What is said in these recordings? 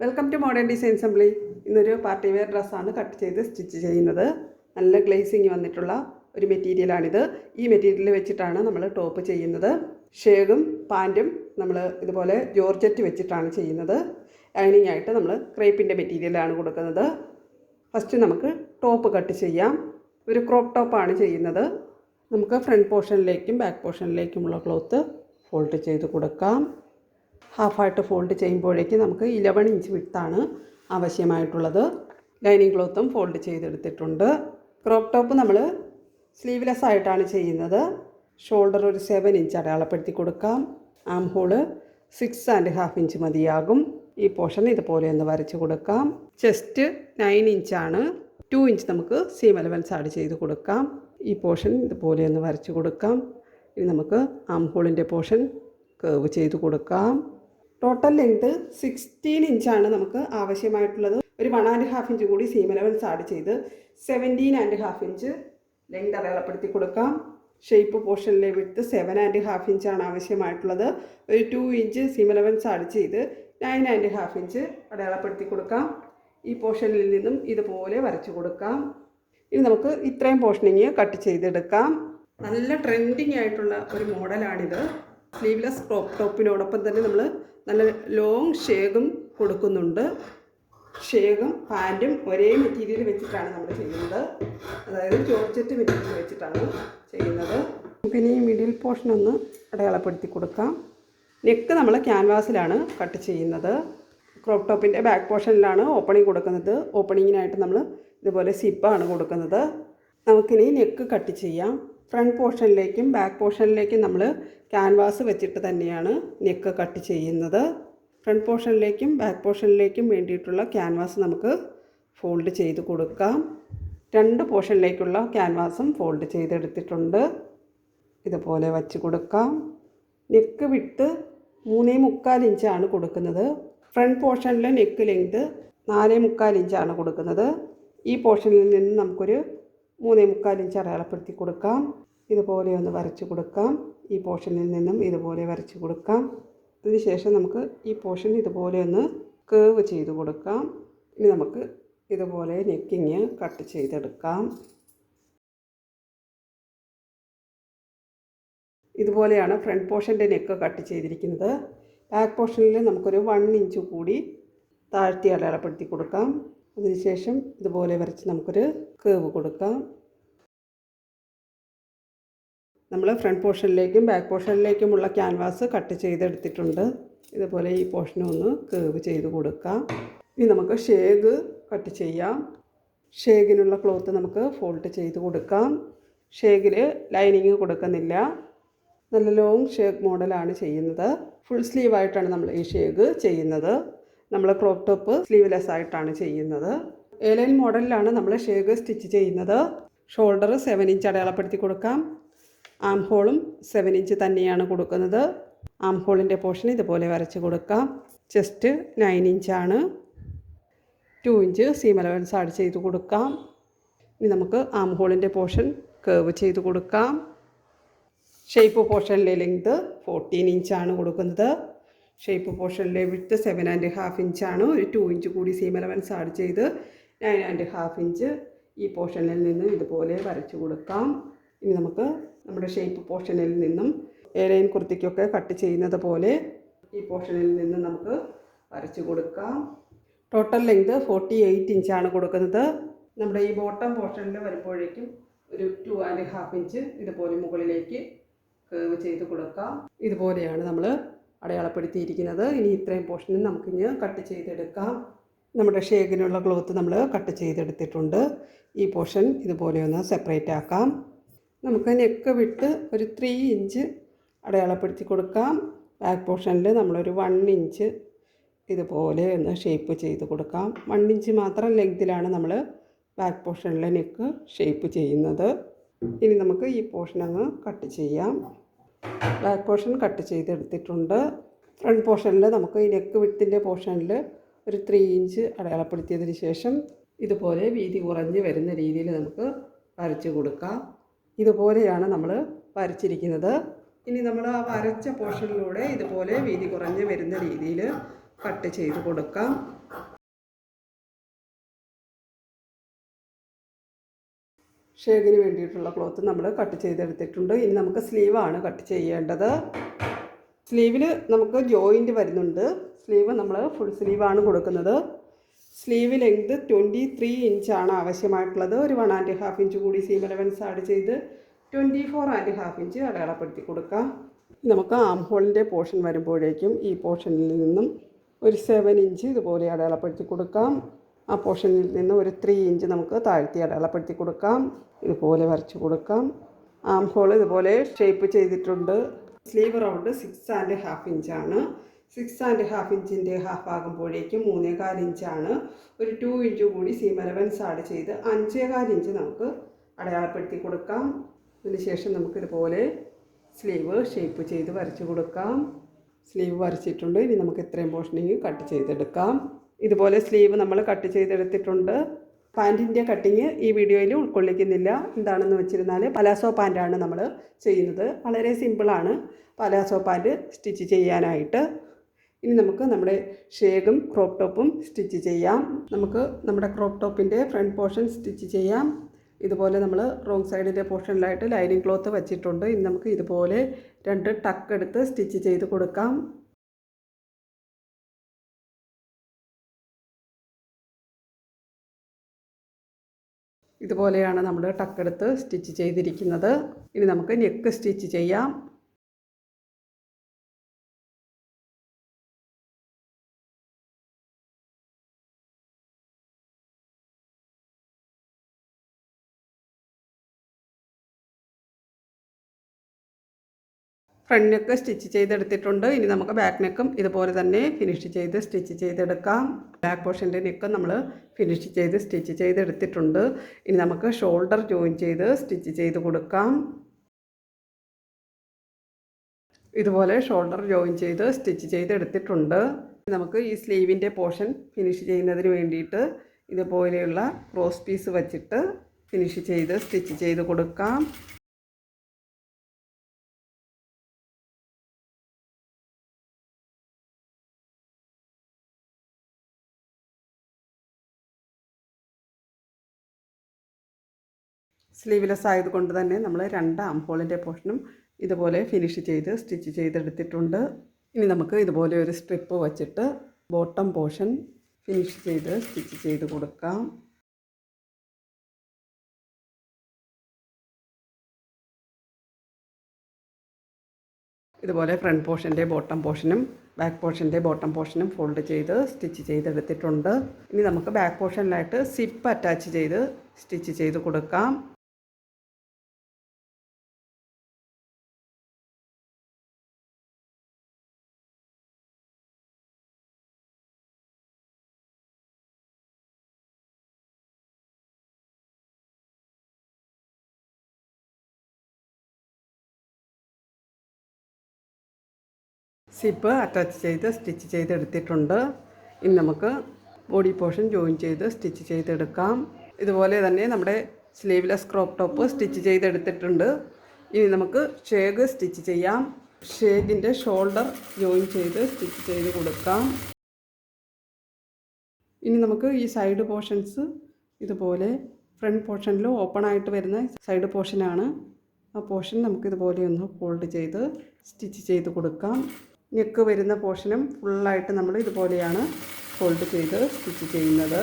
Welcome to modern design assembly ഇന്നൊരു party wear ഡ്രസ്സാണ് cut ചെയ്ത് സ്റ്റിച്ച് ചെയ്യുന്നത്. നല്ല ഗ്ലേസിങ് വന്നിട്ടുള്ള ഒരു മെറ്റീരിയലാണിത് ഈ മെറ്റീരിയൽ വെച്ചിട്ടാണ് നമ്മൾ ടോപ്പ് ചെയ്യുന്നത്. ഷേഗും പാന്റും നമ്മൾ ഇതുപോലെ ജോർജറ്റ് വെച്ചിട്ടാണ് ചെയ്യുന്നത്. ലൈനിങ് ആയിട്ട് നമ്മൾ ക്രേപ്പിന്റെ മെറ്റീരിയലാണ് കൊടുക്കുന്നത്. ഫസ്റ്റ് നമുക്ക് ടോപ്പ് കട്ട് ചെയ്യാം. ഒരു ക്രോപ്പ് ടോപ്പാണ് ചെയ്യുന്നത്. നമുക്ക് ഫ്രണ്ട് പോർഷനിലേക്കും ബാക്ക് പോർഷനിലേക്കുമുള്ള ക്ലോത്ത് ഫോൾഡ് ചെയ്ത് കൊടുക്കാം. ഹാഫായിട്ട് ഫോൾഡ് ചെയ്യുമ്പോഴേക്ക് നമുക്ക് ഇലവൺ ഇഞ്ച് വിട്ടാണ് ആവശ്യമായിട്ടുള്ളത്. ലൈനിങ് ക്ലോത്തും ഫോൾഡ് ചെയ്തെടുത്തിട്ടുണ്ട്. ക്രോപ്പ് ടോപ്പ് നമ്മൾ സ്ലീവ്ലെസ് ആയിട്ടാണ് ചെയ്യുന്നത്. ഷോൾഡർ ഒരു സെവൻ ഇഞ്ച് അടയാളപ്പെടുത്തി കൊടുക്കാം. Arm hole six and half inch മതിയാകും. ഈ പോർഷൻ ഇതുപോലെ ഒന്ന് വരച്ച് കൊടുക്കാം. ചെസ്റ്റ് നയൻ ഇഞ്ചാണ് ടു ഇഞ്ച് നമുക്ക് സീം അലവൻസ് ആഡ് ചെയ്ത് കൊടുക്കാം. ഈ പോർഷൻ ഇതുപോലെ ഒന്ന് വരച്ച് കൊടുക്കാം. ഇനി നമുക്ക് ആം ഹോളിന്റെ പോർഷൻ കേവ് ചെയ്ത് കൊടുക്കാം. ടോട്ടൽ ലെങ്ത് സിക്സ്റ്റീൻ ഇഞ്ചാണ് നമുക്ക് ആവശ്യമായിട്ടുള്ളത്. ഒരു വൺ ആൻഡ് ഹാഫ് ഇഞ്ച് കൂടി സീം അലവൻസ് ആഡ് ചെയ്ത് seventeen and half inch length അടയാളപ്പെടുത്തി കൊടുക്കാം. ഷേപ്പ് പോർഷനിലെ വിട്ട് സെവൻ ആൻഡ് ഹാഫ് ഇഞ്ചാണ് ആവശ്യമായിട്ടുള്ളത്. ഒരു two inch seam allowance add ചെയ്ത് നയൻ ആൻഡ് ഹാഫ് ഇഞ്ച് അടയാളപ്പെടുത്തി കൊടുക്കാം. ഈ പോർഷനിൽ നിന്നും ഇതുപോലെ വരച്ചു കൊടുക്കാം. ഇനി നമുക്ക് ഇത്രയും പോർഷനിങ് കട്ട് ചെയ്തെടുക്കാം. നല്ല ട്രെൻഡിങ് ആയിട്ടുള്ള ഒരു മോഡലാണിത് സ്ലീവ്ലെസ് ക്രോപ്പ് ടോപ്പിനോടൊപ്പം തന്നെ നമ്മൾ നല്ല ലോങ് ഷേഗും കൊടുക്കുന്നുണ്ട്. ഷേഗും പാന്റും ഒരേ മെറ്റീരിയൽ വെച്ചിട്ടാണ് നമ്മൾ ചെയ്യുന്നത്. അതായത് ജോർജറ്റ് മെറ്റീരിയൽ വെച്ചിട്ടാണ് ചെയ്യുന്നത്. നമുക്കിനി മിഡിൽ പോർഷൻ ഒന്ന് അടയാളപ്പെടുത്തി കൊടുക്കാം. നെക്ക് നമ്മൾ ക്യാൻവാസിലാണ് കട്ട് ചെയ്യുന്നത്. ക്രോപ്പ് ടോപ്പിന്റെ ബാക്ക് പോർഷനിലാണ് ഓപ്പണിംഗ് കൊടുക്കുന്നത്. ഓപ്പണിങ്ങിനായിട്ട് നമ്മൾ ഇതുപോലെ സിപ്പാണ് കൊടുക്കുന്നത്. നമുക്കിനി നെക്ക് കട്ട് ചെയ്യാം. ഫ്രണ്ട് പോർഷനിലേക്കും ബാക്ക് പോർഷനിലേക്കും നമ്മൾ ക്യാൻവാസ് വെച്ചിട്ട് തന്നെയാണ് നെക്ക് കട്ട് ചെയ്യുന്നത്. ഫ്രണ്ട് പോർഷനിലേക്കും ബാക്ക് പോർഷനിലേക്കും വേണ്ടിയിട്ടുള്ള ക്യാൻവാസ് നമുക്ക് ഫോൾഡ് ചെയ്ത് കൊടുക്കാം. രണ്ട് പോർഷനിലേക്കുള്ള ക്യാൻവാസും ഫോൾഡ് ചെയ്തെടുത്തിട്ടുണ്ട്. ഇതുപോലെ വച്ച് കൊടുക്കാം. നെക്ക് വിട്ട് മൂന്നേ മുക്കാൽ ഇഞ്ചാണ് കൊടുക്കുന്നത്. ഫ്രണ്ട് പോർഷനിലെ നെക്ക് ലെങ്ത് നാലേ മുക്കാൽ ഇഞ്ചാണ് കൊടുക്കുന്നത്. ഈ പോർഷനിൽ നിന്ന് നമുക്കൊരു മൂന്നേ മുക്കാൽ ഇഞ്ച് അടയാളപ്പെടുത്തി കൊടുക്കാം. ഇതുപോലെ ഒന്ന് വരച്ച് കൊടുക്കാം. ഈ പോർഷനിൽ നിന്നും ഇതുപോലെ വരച്ച് കൊടുക്കാം. അതിനുശേഷം നമുക്ക് ഈ പോർഷൻ ഇതുപോലെ ഒന്ന് കേവ് ചെയ്ത് കൊടുക്കാം. ഇനി നമുക്ക് ഇതുപോലെ നെക്കിങ് കട്ട് ചെയ്തെടുക്കാം. ഇതുപോലെയാണ് ഫ്രണ്ട് പോർഷന്റെ നെക്ക് കട്ട് ചെയ്തിരിക്കുന്നത്. ബാക്ക് പോർഷനിൽ നമുക്കൊരു വൺ ഇഞ്ച് കൂടി താഴ്ത്തി അടയാളപ്പെടുത്തി കൊടുക്കാം. അതിനുശേഷം ഇതുപോലെ വരച്ച് നമുക്കൊരു കേവ് കൊടുക്കാം. നമ്മൾ ഫ്രണ്ട് പോർഷനിലേക്കും ബാക്ക് പോർഷനിലേക്കുമുള്ള ക്യാൻവാസ് കട്ട് ചെയ്തെടുത്തിട്ടുണ്ട്. ഇതുപോലെ ഈ പോർഷനും ഒന്ന് കേവ് ചെയ്ത് കൊടുക്കാം. ഇനി നമുക്ക് ഷേഗ് കട്ട് ചെയ്യാം. ഷേഗിനുള്ള ക്ലോത്ത് നമുക്ക് ഫോൾഡ് ചെയ്ത് കൊടുക്കാം. ഷേഗിൽ ലൈനിങ് കൊടുക്കുന്നില്ല. നല്ല ലോങ് ഷേഗ് മോഡലാണ് ചെയ്യുന്നത്. ഫുൾ സ്ലീവായിട്ടാണ് നമ്മൾ ഈ ഷേഗ് ചെയ്യുന്നത്. നമ്മൾ ക്രോപ്പ് ടോപ്പ് സ്ലീവ്ലെസ് ആയിട്ടാണ് ചെയ്യുന്നത്. ഏലൈൻ മോഡലിലാണ് നമ്മൾ ഷേഗ് സ്റ്റിച്ച് ചെയ്യുന്നത്. ഷോൾഡർ സെവൻ ഇഞ്ച് അടയാളപ്പെടുത്തി കൊടുക്കാം. ആം ഹോളും സെവൻ ഇഞ്ച് തന്നെയാണ് കൊടുക്കുന്നത്. ആം ഹോളിന്റെ പോർഷൻ ഇതുപോലെ വരച്ച് കൊടുക്കാം. ചെസ്റ്റ് നയൻ ഇഞ്ചാണ് two inch seam allowance add ചെയ്ത് കൊടുക്കാം. ഇനി നമുക്ക് ആം ഹോളിന്റെ പോർഷൻ കേവ് ചെയ്ത് കൊടുക്കാം. ഷേപ്പ് പോർഷനിലെ ലെങ്ത് ഫോർട്ടീൻ ഇഞ്ചാണ് കൊടുക്കുന്നത്. ഷേപ്പ് പോർഷനിലെ വിട്ട് സെവൻ ആൻഡ് ഹാഫ് ആണ്. ഒരു ടു ഇഞ്ച് കൂടി സീം അലവൻസ് ആഡ് ചെയ്ത് നയൻ ആൻഡ് ഹാഫ് ഇഞ്ച് ഈ പോർഷനിൽ നിന്ന് ഇതുപോലെ വരച്ചു കൊടുക്കാം. ഇനി നമുക്ക് നമ്മുടെ ഷേപ്പ് പോർഷനിൽ നിന്നും ഏലൈൻ കുർത്തിക്കൊക്കെ കട്ട് ചെയ്യുന്നത് പോലെ ഈ പോർഷനിൽ നിന്ന് നമുക്ക് വരച്ചു കൊടുക്കാം. ടോട്ടൽ ലെങ്ത് ഫോർട്ടി എയ്റ്റ് ഇഞ്ചാണ് കൊടുക്കുന്നത്. നമ്മുടെ ഈ ബോട്ടം പോർഷനിൽ വരുമ്പോഴേക്കും ഒരു ടു ആൻഡ് ഹാഫ് ഇഞ്ച് ഇതുപോലെ മുകളിലേക്ക് കേവ് ചെയ്ത് കൊടുക്കാം. ഇതുപോലെയാണ് നമ്മൾ അടയാളപ്പെടുത്തിയിരിക്കുന്നത്. ഇനി ഇത്രയും പോർഷനും നമുക്കിനി കട്ട് ചെയ്തെടുക്കാം. നമ്മുടെ ഷേഗിനുള്ള ക്ലോത്ത് നമ്മൾ കട്ട് ചെയ്തെടുത്തിട്ടുണ്ട്. ഈ പോർഷൻ ഇതുപോലെ ഒന്ന് സെപ്പറേറ്റ് ആക്കാം. നമുക്ക് നെക്ക് വിട്ട് ഒരു ത്രീ ഇഞ്ച് അടയാളപ്പെടുത്തി കൊടുക്കാം. ബാക്ക് പോർഷനിൽ നമ്മളൊരു വൺ ഇഞ്ച് ഇതുപോലെ ഒന്ന് ഷേപ്പ് ചെയ്ത് കൊടുക്കാം. വൺ ഇഞ്ച് മാത്രം ലെങ്തിലാണ് നമ്മൾ ബാക്ക് പോർഷനിലെ നെക്ക് ഷേപ്പ് ചെയ്യുന്നത്. ഇനി നമുക്ക് ഈ പോർഷൻ അങ്ങ് കട്ട് ചെയ്യാം. ബാക്ക് പോർഷൻ കട്ട് ചെയ്തെടുത്തിട്ടുണ്ട്. ഫ്രണ്ട് പോർഷനിൽ നമുക്ക് ഈ നെക്ക് വിട്ടിന്റെ പോർഷനിൽ ഒരു ത്രീ ഇഞ്ച് അടയാളപ്പെടുത്തിയതിന് ശേഷം ഇതുപോലെ വീതി കുറഞ്ഞ് വരുന്ന രീതിയിൽ നമുക്ക് വരച്ച് കൊടുക്കാം. ഇതുപോലെയാണ് നമ്മൾ വരച്ചിരിക്കുന്നത്. ഇനി നമ്മൾ ആ വരച്ച പോർഷനിലൂടെ ഇതുപോലെ വീതി കുറഞ്ഞ് വരുന്ന രീതിയിൽ കട്ട് ചെയ്ത് കൊടുക്കാം. ഷേക്കിന് വേണ്ടിയിട്ടുള്ള ക്ലോത്ത് നമ്മൾ കട്ട് ചെയ്തെടുത്തിട്ടുണ്ട്. ഇനി നമുക്ക് സ്ലീവാണ് കട്ട് ചെയ്യേണ്ടത്. സ്ലീവിൽ നമുക്ക് ജോയിന്റ് വരുന്നുണ്ട്. സ്ലീവ് നമ്മൾ ഫുൾ സ്ലീവാണ് കൊടുക്കുന്നത്. സ്ലീവ് ലെങ്ത് ട്വന്റി ത്രീ ഇഞ്ചാണ് ആവശ്യമായിട്ടുള്ളത്. ഒരു വൺ ആൻഡ് ഹാഫ് ഇഞ്ച് കൂടി സീം അലവൻസ് ആഡ് ചെയ്ത് twenty four and half inch അടയാളപ്പെടുത്തി കൊടുക്കാം. നമുക്ക് ആം ഹോളിന്റെ പോർഷൻ വരുമ്പോഴേക്കും ഈ പോർഷനിൽ നിന്നും ഒരു സെവൻ ഇഞ്ച് ഇതുപോലെ അടയാളപ്പെടുത്തി കൊടുക്കാം. ആ പോർഷനിൽ നിന്ന് ഒരു ത്രീ ഇഞ്ച് നമുക്ക് താഴ്ത്തി അടയാളപ്പെടുത്തി കൊടുക്കാം. ഇതുപോലെ വരച്ച് കൊടുക്കാം. ആം ഹോൾ ഇതുപോലെ ഷേപ്പ് ചെയ്തിട്ടുണ്ട്. Sleeve round six and half ഇഞ്ചാണ് സിക്സ് ആൻഡ് ഹാഫ് ഇഞ്ചിന്റെ ഹാഫ് ആകുമ്പോഴേക്കും മൂന്നേകാൽ ഇഞ്ചാണ് ഒരു ടു ഇഞ്ച് കൂടി സീം അലവൻസ് ആഡ് ചെയ്ത് അഞ്ചേകാൽ ഇഞ്ച് നമുക്ക് അടയാളപ്പെടുത്തി കൊടുക്കാം. അതിനുശേഷം നമുക്കിതുപോലെ സ്ലീവ് ഷേപ്പ് ചെയ്ത് വരച്ച് കൊടുക്കാം. സ്ലീവ് വരച്ചിട്ടുണ്ട്. ഇനി നമുക്ക് ഇത്രയും പോർഷനിങ് കട്ട് ചെയ്തെടുക്കാം. ഇതുപോലെ സ്ലീവ് നമ്മൾ കട്ട് ചെയ്തെടുത്തിട്ടുണ്ട്. പാന്റിന്റെ കട്ടിങ് ഈ വീഡിയോയിൽ ഉൾക്കൊള്ളിക്കുന്നില്ല. എന്താണെന്ന് വെച്ചിരുന്നാൽ പലാസോ പാന്റാണ് നമ്മൾ ചെയ്യുന്നത്. വളരെ സിമ്പിളാണ് പലാസോ പാന്റ് സ്റ്റിച്ച് ചെയ്യാനായിട്ട്. ഇനി നമുക്ക് നമ്മുടെ ഷേഗും ക്രോപ്പ് ടോപ്പും സ്റ്റിച്ച് ചെയ്യാം. നമുക്ക് നമ്മുടെ ക്രോപ്പ് ടോപ്പിന്റെ ഫ്രണ്ട് പോർഷൻ സ്റ്റിച്ച് ചെയ്യാം. ഇതുപോലെ നമ്മൾ റോങ് സൈഡിന്റെ പോർഷനിലായിട്ട് ലൈനിങ് ക്ലോത്ത് വെച്ചിട്ടുണ്ട്. ഇനി നമുക്ക് ഇതുപോലെ രണ്ട് ടക്ക് എടുത്ത് സ്റ്റിച്ച് ചെയ്ത് കൊടുക്കാം. ഇതുപോലെയാണ് നമ്മൾ ടക്കെടുത്ത് സ്റ്റിച്ച് ചെയ്തിരിക്കുന്നത്. ഇനി നമുക്ക് നെക്ക് സ്റ്റിച്ച് ചെയ്യാം. ഫ്രണ്ട് നെക്ക് സ്റ്റിച്ച് ചെയ്തെടുത്തിട്ടുണ്ട്. ഇനി നമുക്ക് ബാക്ക് നെക്കും ഇതുപോലെ തന്നെ ഫിനിഷ് ചെയ്ത് സ്റ്റിച്ച് ചെയ്തെടുക്കാം. ബാക്ക് പോർഷന്റെ നെക്ക് നമ്മൾ ഫിനിഷ് ചെയ്ത് സ്റ്റിച്ച് ചെയ്തെടുത്തിട്ടുണ്ട്. ഇനി നമുക്ക് ഷോൾഡർ ജോയിൻ ചെയ്ത് സ്റ്റിച്ച് ചെയ്ത് കൊടുക്കാം. ഇതുപോലെ ഷോൾഡർ ജോയിൻ ചെയ്ത് സ്റ്റിച്ച് ചെയ്തെടുത്തിട്ടുണ്ട്. നമുക്ക് ഈ സ്ലീവിന്റെ പോർഷൻ ഫിനിഷ് ചെയ്യുന്നതിന് വേണ്ടിയിട്ട് ഇതുപോലെയുള്ള ക്രോസ് പീസ് വച്ചിട്ട് ഫിനിഷ് ചെയ്ത് സ്റ്റിച്ച് ചെയ്ത് കൊടുക്കാം. സ്ലീവ്ലെസ് ആയതുകൊണ്ട് തന്നെ നമ്മൾ രണ്ട് ആംഹോളിന്റെ പോർഷനും ഇതുപോലെ ഫിനിഷ് ചെയ്ത് സ്റ്റിച്ച് ചെയ്തെടുത്തിട്ടുണ്ട്. ഇനി നമുക്ക് ഇതുപോലെ ഒരു സ്ട്രിപ്പ് വച്ചിട്ട് ബോട്ടം പോർഷൻ ഫിനിഷ് ചെയ്ത് സ്റ്റിച്ച് ചെയ്ത് കൊടുക്കാം. ഇതുപോലെ ഫ്രണ്ട് പോർഷന്റെ ബോട്ടം പോർഷനും ബാക്ക് പോർഷന്റെ ബോട്ടം പോർഷനും ഫോൾഡ് ചെയ്ത് സ്റ്റിച്ച് ചെയ്തെടുത്തിട്ടുണ്ട്. ഇനി നമുക്ക് ബാക്ക് പോർഷനിലായിട്ട് സിപ്പ് അറ്റാച്ച് ചെയ്ത് സ്റ്റിച്ച് ചെയ്ത് കൊടുക്കാം. സിപ്പ് അറ്റാച്ച് ചെയ്ത് സ്റ്റിച്ച് ചെയ്തെടുത്തിട്ടുണ്ട് ഇനി നമുക്ക് ബോഡി പോർഷൻ ജോയിൻ ചെയ്ത് സ്റ്റിച്ച് ചെയ്തെടുക്കാം ഇതുപോലെ തന്നെ നമ്മുടെ സ്ലീവ്ലെസ് ക്രോപ്പ് ടോപ്പ് സ്റ്റിച്ച് ചെയ്തെടുത്തിട്ടുണ്ട് ഇനി നമുക്ക് ഷേഗ് സ്റ്റിച്ച് ചെയ്യാം. ഷേഗിന്റെ ഷോൾഡർ ജോയിൻ ചെയ്ത് സ്റ്റിച്ച് ചെയ്ത് കൊടുക്കാം. ഇനി നമുക്ക് ഈ സൈഡ് പോർഷൻസ് ഇതുപോലെ ഫ്രണ്ട് പോർഷനിൽ ഓപ്പൺ ആയിട്ട് വരുന്ന സൈഡ് പോർഷനാണ് ആ പോർഷൻ നമുക്കിതുപോലെ ഒന്ന് ഫോൾഡ് ചെയ്ത് സ്റ്റിച്ച് ചെയ്ത് കൊടുക്കാം. നെക്ക് വരുന്ന പോർഷനും ഫുള്ളായിട്ട് നമ്മൾ ഇതുപോലെയാണ് ഫോൾഡ് ചെയ്ത് സ്റ്റിച്ച് ചെയ്യുന്നത്.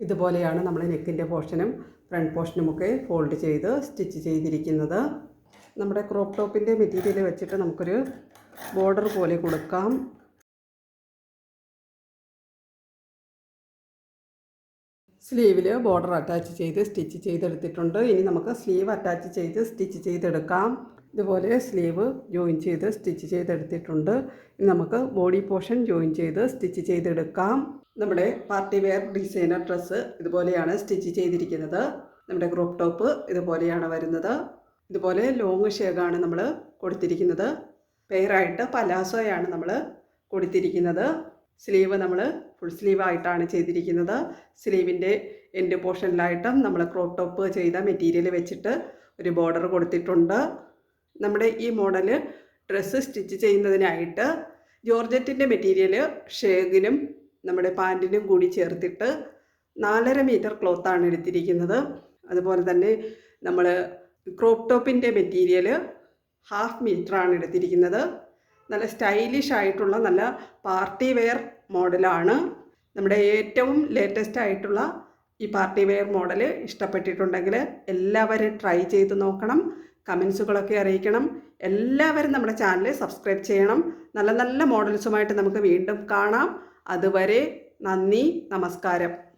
ഇതുപോലെയാണ് നമ്മൾ നെക്കിന്റെ പോർഷനും ഫ്രണ്ട് പോർഷനുമൊക്കെ ഫോൾഡ് ചെയ്ത് സ്റ്റിച്ച് ചെയ്തിരിക്കുന്നത്. നമ്മുടെ ക്രോപ്പ് ടോപ്പിന്റെ മെറ്റീരിയൽ വെച്ചിട്ട് നമുക്കൊരു ബോർഡർ പോലെ കൊടുക്കാം. സ്ലീവിൽ ബോർഡർ അറ്റാച്ച് ചെയ്ത് സ്റ്റിച്ച് ചെയ്തെടുത്തിട്ടുണ്ട്. ഇനി നമുക്ക് സ്ലീവ് അറ്റാച്ച് ചെയ്ത് സ്റ്റിച്ച് ചെയ്തെടുക്കാം. ഇതുപോലെ സ്ലീവ് ജോയിൻ ചെയ്ത് സ്റ്റിച്ച് ചെയ്തെടുത്തിട്ടുണ്ട്. ഇനി നമുക്ക് ബോഡി പോർഷൻ ജോയിൻ ചെയ്ത് സ്റ്റിച്ച് ചെയ്തെടുക്കാം. നമ്മുടെ പാർട്ടി വെയർ ഡിസൈനർ ഡ്രസ്സ് ഇതുപോലെയാണ് സ്റ്റിച്ച് ചെയ്തിരിക്കുന്നത്. നമ്മുടെ ക്രോപ്പ് ടോപ്പ് ഇതുപോലെയാണ് വരുന്നത്. ഇതുപോലെ ലോങ് ഷേഗാണ് നമ്മൾ കൊടുത്തിരിക്കുന്നത്. പെയറായിട്ട് പലാസോയാണ് നമ്മൾ കൊടുത്തിരിക്കുന്നത്. സ്ലീവ് നമ്മൾ ഫുൾ സ്ലീവായിട്ടാണ് ചെയ്തിരിക്കുന്നത്. സ്ലീവിന്റെ എൻഡ് പോർഷനിലായിട്ടും നമ്മൾ ക്രോപ്പ് ടോപ്പ് ചെയ്ത മെറ്റീരിയൽ വെച്ചിട്ട് ഒരു ബോർഡർ കൊടുത്തിട്ടുണ്ട്. നമ്മുടെ ഈ മോഡൽ ഡ്രസ്സ് സ്റ്റിച്ച് ചെയ്യുന്നതിനായിട്ട് ജോർജറ്റിന്റെ മെറ്റീരിയൽ ഷേഗിനും നമ്മുടെ പാന്റിനും കൂടി ചേർത്തിട്ട് നാലര മീറ്റർ ക്ലോത്താണ് എടുത്തിരിക്കുന്നത്. അതുപോലെ തന്നെ നമ്മൾ ക്രോപ്പ് ടോപ്പിന്റെ മെറ്റീരിയൽ ഹാഫ് മീറ്ററാണ് എടുത്തിരിക്കുന്നത്. നല്ല സ്റ്റൈലിഷ് ആയിട്ടുള്ള നല്ല പാർട്ടി വെയർ മോഡലാണ് നമ്മുടെ ഏറ്റവും ലേറ്റസ്റ്റ് ആയിട്ടുള്ള ഈ പാർട്ടി വെയർ മോഡൽ ഇഷ്ടപ്പെട്ടിട്ടുണ്ടെങ്കിൽ എല്ലാവരും ട്രൈ ചെയ്ത് നോക്കണം. കമൻസുകളൊക്കെ അറിയിക്കണം. എല്ലാവരും നമ്മുടെ ചാനൽ സബ്സ്ക്രൈബ് ചെയ്യണം. നല്ല നല്ല മോഡൽസുമായിട്ട് നമുക്ക് വീണ്ടും കാണാം. അതുവരെ നന്ദി നമസ്കാരം.